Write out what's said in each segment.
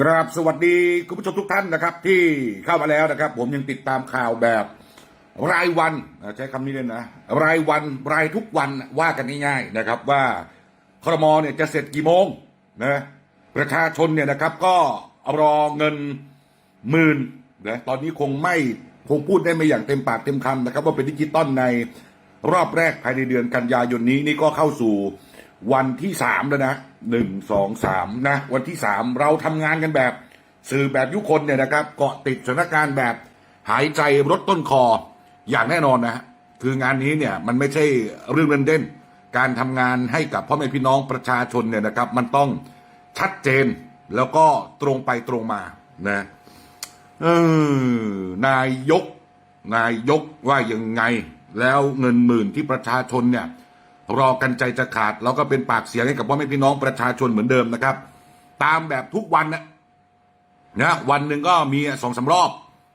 กราบสวัสดีคุณผู้ชมทุกท่านนะครับ ที่เข้ามาแล้วนะครับ ผมยังติดตามข่าวแบบรายวันใช้คำนี้เลยนะ รายวันรายทุกวันว่ากันง่ายๆนะครับ ว่าครมเนี่ยจะเสร็จกี่โมงนะประชาชนเนี่ยนะครับก็รอเงินหมื่นนะตอนนี้คงไม่คงพูดได้ไม่อย่างเต็มปากเต็มคำนะครับ ว่าเป็นดิจิตอลในรอบแรกภายในเดือนกันยายนนี้นี่ก็เข้าสู่ วันที่สามแล้วนะหนึ่งสองสามนะ วันที่สามเราทำงานกันแบบ สื่อแบบยุคนเนี่ยนะครับ เกาะติดสถานการณ์แบบหายใจรถต้นคออย่างแน่นอนนะคืองานนี้เนี่ยมันไม่ใช่เรื่องเล่นๆการทำงานให้กับพ่อแม่พี่น้องประชาชนเนี่ยนะครับ มันต้องชัดเจนแล้วก็ตรงไปตรงมานะเออนายก นายกว่ายังไง แล้วเงินหมื่นที่ประชาชนเนี่ย รอกันใจจะขาดแล้วก็เป็นปากเสียงให้กับพ่อแม่พี่น้องประชาชนเหมือนเดิมนะครับ ตามแบบทุกวันนะนะวันหนึ่งก็มีสองสารอบ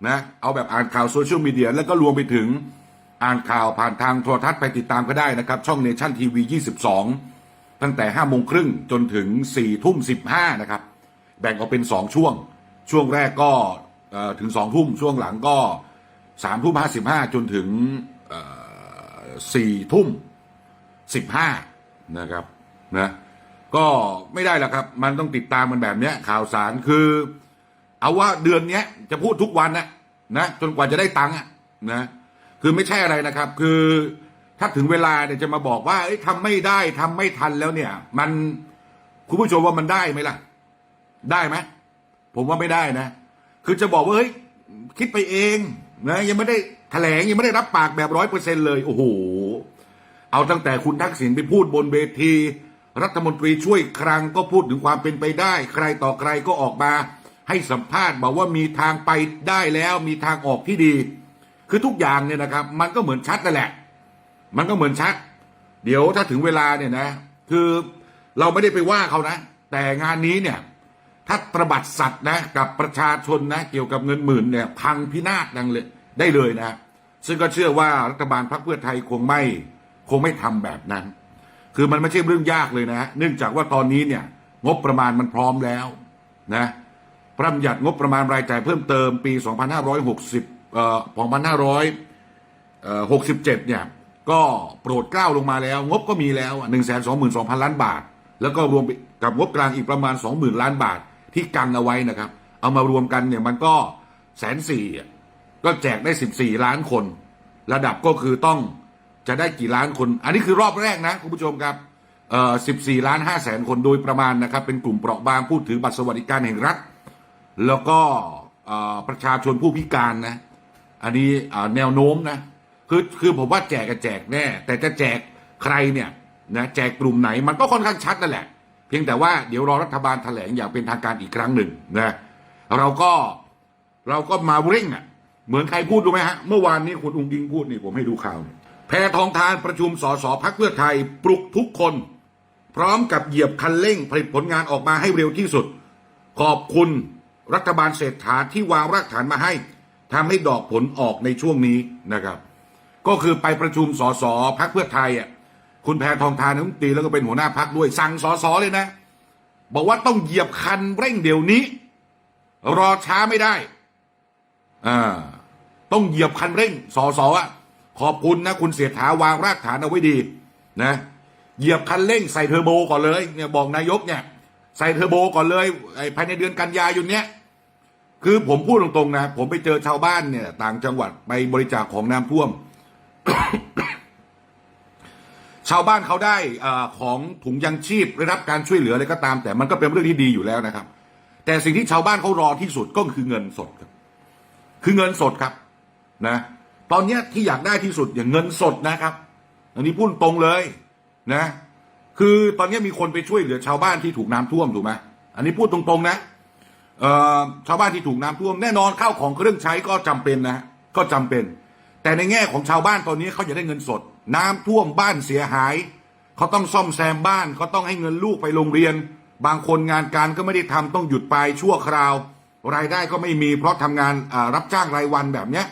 นะเอาแบบอ่านข่าวโซเชียลมีเดียแล้วก็รวมไปถึงอ่านข่าวผ่านทางโทรทัศน์ไปติดตามก็ได้นะครับ ช่องเนชั่นทีวี22 ตั้งแต่5โมงครึ่งจนถึง4ทุ่ม15นะครับ แบ่งออกเป็น 2 ช่วง ช่วงแรกก็เอ่อถึง 2 ทุ่มช่วงหลังก็3ทุ่ม55 จนถึงเอ่อ4ทุ่ม สิบห้านะครับนะก็ไม่ได้แล้วครับ มันต้องติดตามมันแบบเนี้ยข่าวสารคือ เอาว่าเดือนเนี้ยจะพูดทุกวันนะนะจนกว่าจะได้ตังค์นะคือไม่ใช่อะไรนะครับ คือถ้าถึงเวลาเนี่ยจะมาบอกว่าเอ้ทำไม่ได้ทำไม่ทันแล้วเนี่ย มันคุณผู้ชมว่ามันได้ไหมล่ะ ได้ไหมผมว่าไม่ได้นะ คือจะบอกว่าเฮ้ยคิดไปเองนะยังไม่ได้แถลงยังไม่ได้รับปากแบบร้อยเปอร์เซ็นเลย โอ้โห เอาตั้งแต่คุณทักษิณไปพูดบนเวที รัฐมนตรีช่วยคลังก็พูดถึงความเป็นไปได้ ใครต่อใครก็ออกมา ให้สัมภาษณ์บอกว่ามีทางไปได้แล้วมีทางออกที่ดี คือทุกอย่างเนี่ยนะครับ มันก็เหมือนชัดนั่นแหละ มันก็เหมือนชัด เดี๋ยวถ้าถึงเวลาเนี่ยนะ คือเราไม่ได้ไปว่าเขานะ แต่งานนี้เนี่ยถ้าตระบัดสัตว์นะกับประชาชนนะเกี่ยวกับเงินหมื่นเนี่ยพังพินาศดังเลยได้เลยนะ ซึ่งก็เชื่อว่ารัฐบาลพรรคเพื่อไทยคงไม่ คงไม่ทำแบบนั้น คือมันไม่ใช่เรื่องยากเลยนะเนื่องจากว่าตอนนี้เนี่ยงบประมาณมันพร้อมแล้วนะพระราชบัญญัติงบประมาณรายจ่ายเพิ่มเติมปี 2560เอ่อ2567เนี่ยก็โปรดเกล้าลงมาแล้ว งบก็มีแล้ว 1 2 2 0 0 0 ล้านบาท แล้วก็รวมกับงบกลางอีกประมาณ 20,000 ล้านบาทที่กันเอาไว้นะครับ เอามารวมกันเนี่ยมันก็แสนสี่ก็แจกได้ 14 ล้านคน ระดับก็คือต้อง จะได้กี่ล้านคน อันนี้คือรอบแรกนะคุณผู้ชมครับเอ่อ14 ล้าน5แสนคนโดยประมาณนะครับ เป็นกลุ่มเปราะบางผู้ถือบัตรสวัสดิการแห่งรัฐ แล้วก็เอ่อประชาชนผู้พิการนะ อันนี้เอ่อแนวโน้มนะ คือคือผมว่าแจกก็แจกแน่ แต่จะแจกใครเนี่ยนะแจกกลุ่มไหนมันก็ค่อนข้างชัดนั่นแหละ เพียงแต่ว่าเดี๋ยวรอรัฐบาลแถลงอย่างเป็นทางการอีกครั้งหนึ่งนะเราก็เราก็มาเร่งอะเหมือนใครพูดรู้ไหมฮะ เมื่อวานนี้คุณอุ้งยิงพูดนี่ผมให้ดูข่าว แพทองทานประชุมสสพักเพื่อไทยปลุกทุกคน พร้อมกับเหยียบคันเร่งผลิตผลงานออกมาให้เร็วที่สุด ขอบคุณรัฐบาลเศรษฐาที่วางรากฐานมาให้ทำให้ดอกผลออกในช่วงนี้นะครับ ก็คือไปประชุมสสพักเพื่อไทยอะคุณแพทองทานนุตรีแล้วก็เป็นหัวหน้าพักด้วยสั่งสสเลยนะ บอกว่าต้องเหยียบคันเร่งเดี๋ยวนี้ รอช้าไม่ได้อ่าต้องเหยียบคันเร่งสอสออะ ขอบคุณนะคุณเสียถาวางรากฐานเอาไว้ดีนะเหยียบคันเร่งใส่เทอร์โบก่อนเลยเนี่ยบอกนายกเนี่ยใส่เทอร์โบก่อนเลยไอ้ภายในเดือนกันยายนเนี้ยคือผมพูดตรงๆนะ ผมไปเจอชาวบ้านเนี่ย ต่างจังหวัดไปบริจาคของน้ำท่วม ชาวบ้านเขาได้อาของถุงยังชีพได้รับการช่วยเหลืออะไรก็ตาม แต่มันก็เป็นเรื่องที่ดีอยู่แล้วนะครับ แต่สิ่งที่ชาวบ้านเขารอที่สุดก็คือเงินสดครับ คือเงินสดครับ นะ ตอนนี้ที่อยากได้ที่สุดอย่างเงินสดนะครับ อันนี้พูดตรงเลยนะ คือตอนนี้มีคนไปช่วยเหลือชาวบ้านที่ถูกน้ำท่วมถูกไหมอันนี้พูดตรงๆนะชาวบ้านที่ถูกน้ำท่วมแน่นอนข้าวของเครื่องใช้ก็จำเป็นนะก็จำเป็น แต่ในแง่ของชาวบ้านตอนนี้เขาอยากได้เงินสด น้ำท่วมบ้านเสียหายเขาต้องซ่อมแซมบ้านเขาต้องให้เงินลูกไปโรงเรียน บางคนงานการก็ไม่ได้ทำต้องหยุดไปชั่วคราว รายได้ก็ไม่มีเพราะทำงานรับจ้างรายวันแบบเนี้ย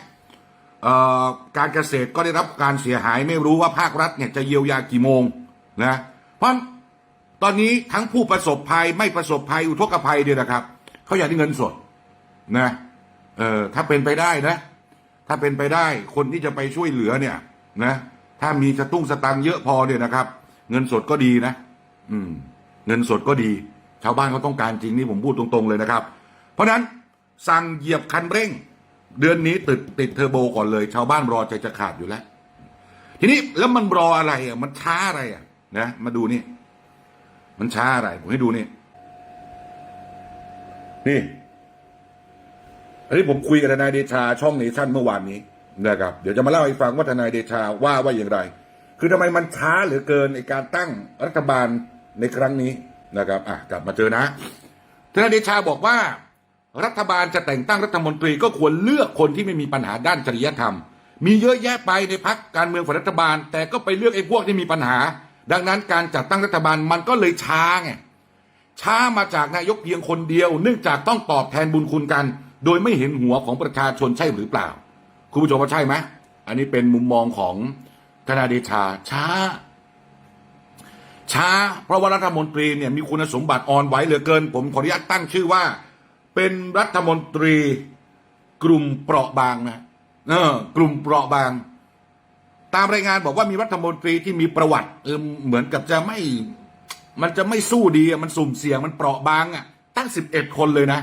การเกษตรก็ได้รับการเสียหายไม่รู้ว่าภาครัฐเนี่ยจะเยียวยากี่โมงนะเพราะตอนนี้ทั้งผู้ประสบภัยไม่ประสบภัยอุทกภัยเนี่ยนะครับเขาอยากได้เงินสดนะเออถ้าเป็นไปได้นะ ถ้าเป็นไปได้คนที่จะไปช่วยเหลือเนี่ยนะถ้ามีสตุ้งสตังเยอะพอเนี่ยนะครับ เงินสดก็ดีนะ อืม เงินสดก็ดี ชาวบ้านเขาต้องการจริงนี่ผมพูดตรงๆเลยนะครับ เพราะฉะนั้นสั่งเหยียบคันเร่ง เดือนนี้ติดติดเทอร์โบก่อนเลย ชาวบ้านรอใจจะขาดอยู่แล้ว ทีนี้แล้วมันรออะไรอะมันช้าอะไรอะนะมาดูนี่ มันช้าอะไร ผมให้ดูนี่ นี่ อันนี้ผมคุยกับทนายเดชาช่องเนชั่นเมื่อวานนี้นะครับ เดี๋ยวจะมาเล่าให้ฟังว่าทนายเดชาว่าว่าอย่างไร คือทำไมมันช้าเหลือเกินในการตั้งรัฐบาลในครั้งนี้นะครับ อะกลับมาเจอนะทนายเดชาบอกว่า รัฐบาลจะแต่งตั้งรัฐมนตรีก็ควรเลือกคนที่ไม่มีปัญหาด้านจริยธรรม มีเยอะแยะไปในพักการเมืองฝ่ายรัฐบาล แต่ก็ไปเลือกไอ้พวกที่มีปัญหา ดังนั้นการจัดตั้งรัฐบาลมันก็เลยช้าไงช้ามาจากนายกเพียงคนเดียว เนื่องจากต้องตอบแทนบุญคุณกัน โดยไม่เห็นหัวของประชาชนใช่หรือเปล่า คุณผู้ชมว่าใช่ไหมอันนี้เป็นมุมมองของธนาเดชาช้า ช้า เพราะว่ารัฐมนตรีเนี่ยมีคุณสมบัติอ่อนไหวเหลือเกิน ผมขออนุญาตตั้งชื่อว่า เป็นรัฐมนตรีกลุ่มเปราะบางนะเออกลุ่มเปราะบาง ตามรายงานบอกว่ามีรัฐมนตรีที่มีประวัติเออเหมือนกับจะไม่ มันจะไม่สู้ดีอะมันสุ่มเสี่ยงมันเปราะบางอะ ตั้งสิบเอ็ดคนเลยนะ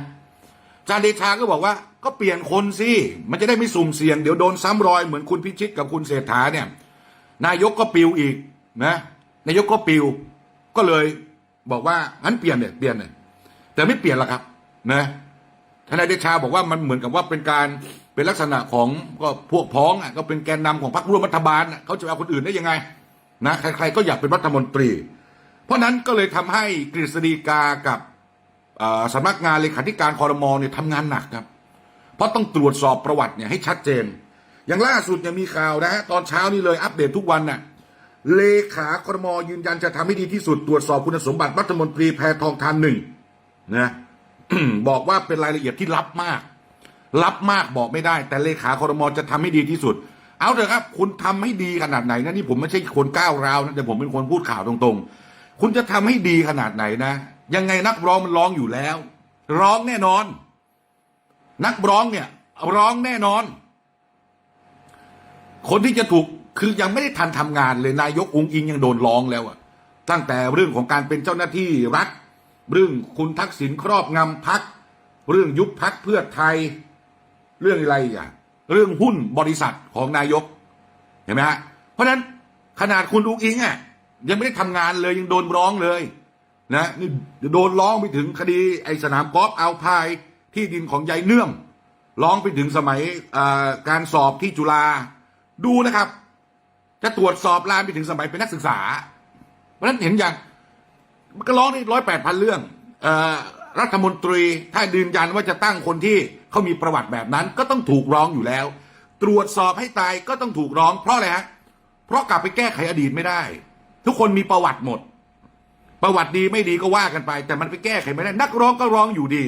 อาจารเดชาก็บอกว่าก็เปลี่ยนคนสิ มันจะได้ไม่สุ่มเสี่ยง เดี๋ยวโดนซ้ำรอยเหมือนคุณพิชิตกับคุณเศรษฐาเนี่ย นายกก็ปิวอีกนะนายกก็ปิว ก็เลยบอกว่างั้นเปลี่ยนเนี่ยเปลี่ยนเนี่ยแต่ไม่เปลี่ยนละครับนะ นายเดชาบอกว่ามันเหมือนกับว่าเป็นการเป็นลักษณะของก็พวกพ้องอะก็เป็นแกนนำของพรรคร่วมรัฐบาลเขาจะเอาคนอื่นได้ยังไงนะใครๆก็อยากเป็นรัฐมนตรี เพราะนั้นก็เลยทำให้กฤษฎีกากับสำนักงานเลขาธิการคอรมอเนี่ยทำงานหนักครับ เพราะต้องตรวจสอบประวัติเนี่ยให้ชัดเจน อย่างล่าสุดเนี่ยมีข่าวนะฮะตอนเช้านี่เลยอัปเดตทุกวันน่ะเลขาคอรมอยืนยันจะทำให้ดีที่สุดตรวจสอบคุณสมบัติรัฐมนตรีแพทองทานหนึ่งนะ บอกว่าเป็นรายละเอียดที่ลับมาก ลับมากบอกไม่ได้ แต่เลขาคอรมอจะทำให้ดีที่สุด เอาเถอะครับ คุณทำให้ดีขนาดไหนนะนี่ผมไม่ใช่คนก้าวร้าวนะแต่ผมเป็นคนพูดข่าวตรงๆ คุณจะทำให้ดีขนาดไหนนะ ยังไงนักร้องมันร้องอยู่แล้ว ร้องแน่นอน นักร้องเนี่ย ร้องแน่นอน คนที่จะถูกคือยังไม่ได้ทันทำงานเลยนายกองค์อิงยังโดนร้องแล้วอะตั้งแต่เรื่องของการเป็นเจ้าหน้าที่รัฐ เรื่องคุณทักษิณครอบงำพัก เรื่องยุบพักเพื่อไทย เรื่องอะไรอะเรื่องหุ้นบริษัทของนายก เห็นไหมฮะ เพราะฉะนั้นขนาดคุณอุ้งอิงอะยังไม่ได้ทำงานเลยยังโดนร้องเลยนะนี่โดนร้องไปถึงคดีไอสนามกอล์ฟเอาพายที่ดินของยายเนื่อมร้องไปถึงสมัยการสอบที่จุฬาดูนะครับ จะตรวจสอบลามไปถึงสมัยเป็นนักศึกษา เพราะฉะนั้นเห็นอย่าง มันก็ร้องได้ร้อยแปดพันเรื่องออรัฐมนตรีถ้ายืนยันว่าจะตั้งคนที่เขามีประวัติแบบนั้น ก็ต้องถูกร้องอยู่แล้ว ตรวจสอบให้ตายก็ต้องถูกร้องเพราะอะไรฮะเพราะกลับไปแก้ไขอดีตไม่ได้ ทุกคนมีประวัติหมด ประวัติดีไม่ดีก็ว่ากันไป แต่มันไปแก้ไขไม่ได้ นักร้องก็ร้องอยู่ดี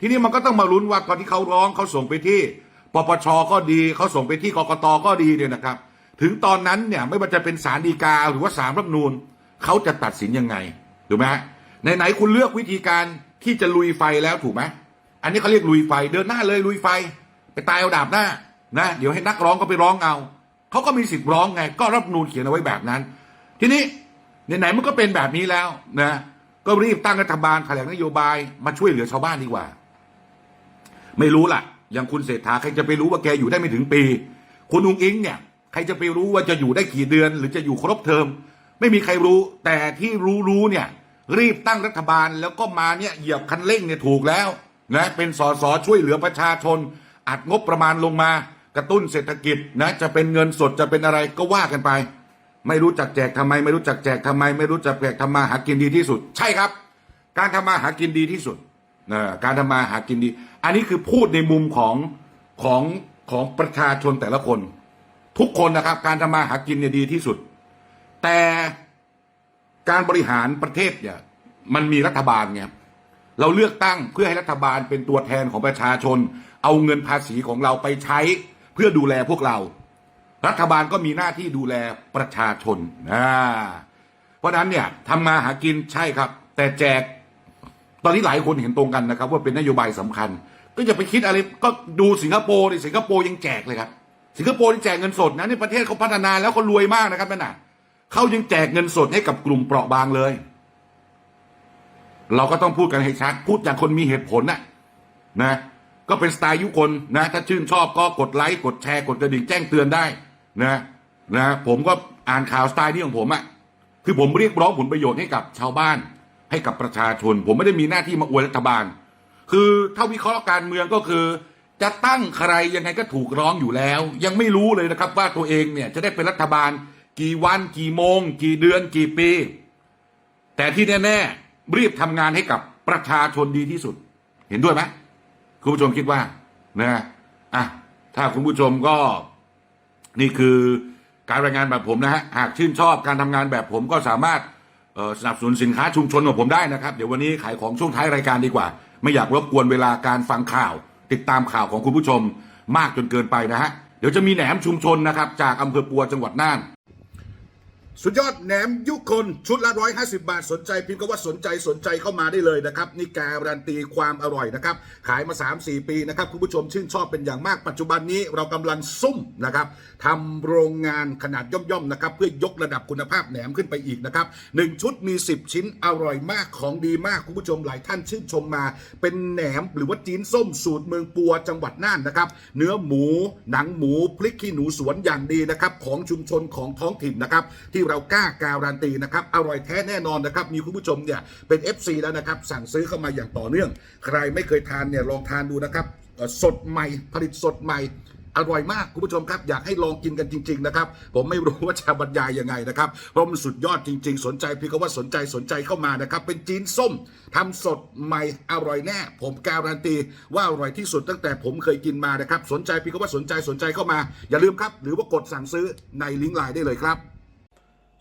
ทีนี้มันก็ต้องมาลุ้นว่าตอนที่เขาร้องเขาส่งไปที่ปปชก็ดีเขาส่งไปที่กกตก็ดีเนี่ยนะครับ ถึงตอนนั้นเนี่ยไม่ว่าจะเป็นศาลฎีกาหรือว่าศาลรัฐนูญเขาจะตัดสินยังไง ถูกไหมฮะไหนๆคุณเลือกวิธีการที่จะลุยไฟแล้วถูกไหมอันนี้เขาเรียกลุยไฟเดินหน้าเลยลุยไฟ ไปตายเอาดาบหน้านะเดี๋ยวให้นักร้องก็ไปร้องเอาเขาก็มีสิทธิ์ร้องไง ก็รัฐธรรมนูญเขียนเอาไว้แบบนั้น ทีนี้ไหนๆมันก็เป็นแบบนี้แล้วนะก็รีบตั้งรัฐบาลแถลงนโยบายมาช่วยเหลือชาวบ้านดีกว่า ไม่รู้ล่ะ อย่างคุณเศรษฐาใครจะไปรู้ว่าแกอยู่ได้ไม่ถึงปี คุณอุงอิงเนี่ยใครจะไปรู้ว่าจะอยู่ได้กี่เดือน หรือจะอยู่ครบเทอม ไม่มีใครรู้ แต่ที่รู้รู้เนี่ย รีบตั้งรัฐบาลแล้วก็มาเนี่ยเหยียบคันเร่งเนี่ยถูกแล้วนะเป็นสสช่วยเหลือประชาชน อัดงบประมาณลงมากระตุ้นเศรษฐกิจนะจะเป็นเงินสดจะเป็นอะไรก็ว่ากันไป ไม่รู้จักแจกทำไม ไม่รู้จักแจกทำไม ไม่รู้จักแจกทำมาหากินดีที่สุด ใช่ครับ การทำมาหากินดีที่สุดนะการทำมาหากินดี อันนี้คือพูดในมุมของของของประชาชนแต่ละคน ทุกคนนะครับ การทำมาหากินเนี่ยดีที่สุด แต่การบริหารประเทศเนี่ยมันมีรัฐบาลไงเราเลือกตั้งเพื่อให้รัฐบาลเป็นตัวแทนของประชาชน เอาเงินภาษีของเราไปใช้เพื่อดูแลพวกเรา รัฐบาลก็มีหน้าที่ดูแลประชาชนนะเพราะนั้นเนี่ยทำมาหากินใช่ครับ แต่แจก ตอนนี้หลายคนเห็นตรงกันนะครับ ว่าเป็นนโยบายสำคัญ ก็อย่าไปคิดอะไรก็ดูสิงคโปร์ดิสิงคโปร์ยังแจกเลยครับสิงคโปร์ยังแจกเงินสดนะนี่ประเทศเขาพัฒนาแล้วเขารวยมากนะครับนั่นน่ะ เขายังแจกเงินสดให้กับกลุ่มเปราะบางเลย เราก็ต้องพูดกันให้ชัด พูดอย่างคนมีเหตุผลนะนะ ก็เป็นสไตล์ยุคนนะ ถ้าชื่นชอบก็กดไลค์กดแชร์กดกระดิ่งแจ้งเตือนได้นะนะผมก็อ่านข่าวสไตล์นี้ของผมอะคือผมเรียกร้องผลประโยชน์ให้กับชาวบ้าน ให้กับประชาชน ผมไม่ได้มีหน้าที่มาอวยรัฐบาล คือถ้าวิเคราะห์การเมืองก็คือ จะตั้งใครยังไงก็ถูกร้องอยู่แล้ว ยังไม่รู้เลยนะครับว่าตัวเองเนี่ยจะได้เป็นรัฐบาล กี่วันกี่โมง กี่เดือนกี่ปี แต่ที่แน่ๆรีบทำงานให้กับประชาชนดีที่สุด เห็นด้วยไหมคุณผู้ชมคิดว่านะอะถ้าคุณผู้ชมก็นี่คือการรายงานแบบผมนะฮะหากชื่นชอบการทำงานแบบผมก็สามารถสนับสนุนสินค้าชุมชนของผมได้นะครับ เดี๋ยววันนี้ขายของช่วงท้ายรายการดีกว่า ไม่อยากรบกวนเวลาการฟังข่าว ติดตามข่าวของคุณผู้ชมมากจนเกินไปนะฮะเดี๋ยวจะมีแหนมชุมชนนะครับจากอำเภอปัวจังหวัดน่าน สุดยอดแหนมยุคนชุดละร้อยห้าสิบาทสนใจพิมพ์ก็ว่าสนใจสนใจเข้ามาได้เลยนะครับ นี่การันตีความอร่อยนะครับ ขายมา 3-4 ปีนะครับ คุณผู้ชมชื่นชอบเป็นอย่างมากปัจจุบันนี้เรากำลังซุ่มนะครับทำโรงงานขนาดย่อมๆนะครับ เพื่อยกระดับคุณภาพแหนมขึ้นไปอีกนะครับหนึ่งชุดมี 10 ชิ้นอร่อยมากของดีมากคุณผู้ชมหลายท่านชื่นชมมา เป็นแหนมหรือว่าจีนส้มสูตรเมืองปัวจังหวัดน่านนะครับเนื้อหมู หนังหมูพริกขี้หนูสวนอย่างดีนะครับของชุมชนของท้องถิ่นนะครับที่เรากล้าการันตีนะครับอร่อยแท้แน่นอนนะครับมีคุณผู้ชมเนี่ยเป็น FC แล้วนะครับสั่งซื้อเข้ามาอย่างต่อเนื่อง ใครไม่เคยทานเนี่ยลองทานดูนะครับสดใหม่ผลิตสดใหม่อร่อยมากคุณผู้ชมครับ อยากให้ลองกินกันจริง ๆ นะครับ ผมไม่รู้ว่าจะบรรยายยังไงนะครับ เพราะมันสุดยอดจริง ๆ สนใจพี่ก็ว่าสนใจสนใจเข้ามานะครับ เป็นจีนส้มทำสดใหม่อร่อยแน่ ผมการันตี ว่าอร่อยที่สุดตั้งแต่ผมเคยกินมานะครับ สนใจพี่ก็ว่าสนใจสนใจเข้ามา อย่าลืมครับ หรือว่ากดสั่งซื้อในลิงก์ไลน์ได้เลยครับ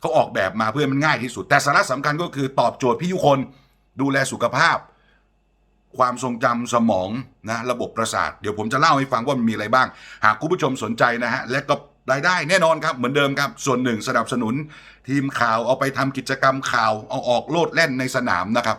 เขาออกแบบมาเพื่อมันง่ายที่สุด แต่สาระสำคัญก็คือตอบโจทย์พี่ยุคนดูแลสุขภาพ ความทรงจำสมองนะระบบประสาท เดี๋ยวผมจะเล่าให้ฟังว่ามันมีอะไรบ้าง หากคุณผู้ชมสนใจนะฮะ และก็รายได้แน่นอนครับ เหมือนเดิมครับ ส่วนหนึ่งสนับสนุน ทีมข่าวเอาไปทำกิจกรรมข่าวเอาออกโลดแล่นในสนามนะครับ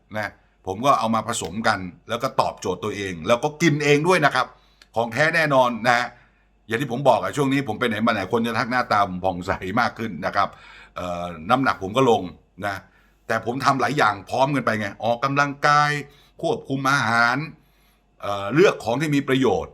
นะผมก็เอามาผสมกัน แล้วก็ตอบโจทย์ตัวเอง แล้วก็กินเองด้วยนะครับ ของแท้แน่นอนนะฮะอย่างที่ผมบอกอะช่วงนี้ผมไปไหนมาไหนคนจะทักหน้าตาผมผ่องใสมากขึ้นนะครับน้ำหนักผมก็ลงนะแต่ผมทำหลายอย่างพร้อมกันไปไงออกกำลังกายควบคุมอาหารเเลือกของที่มีประโยชน์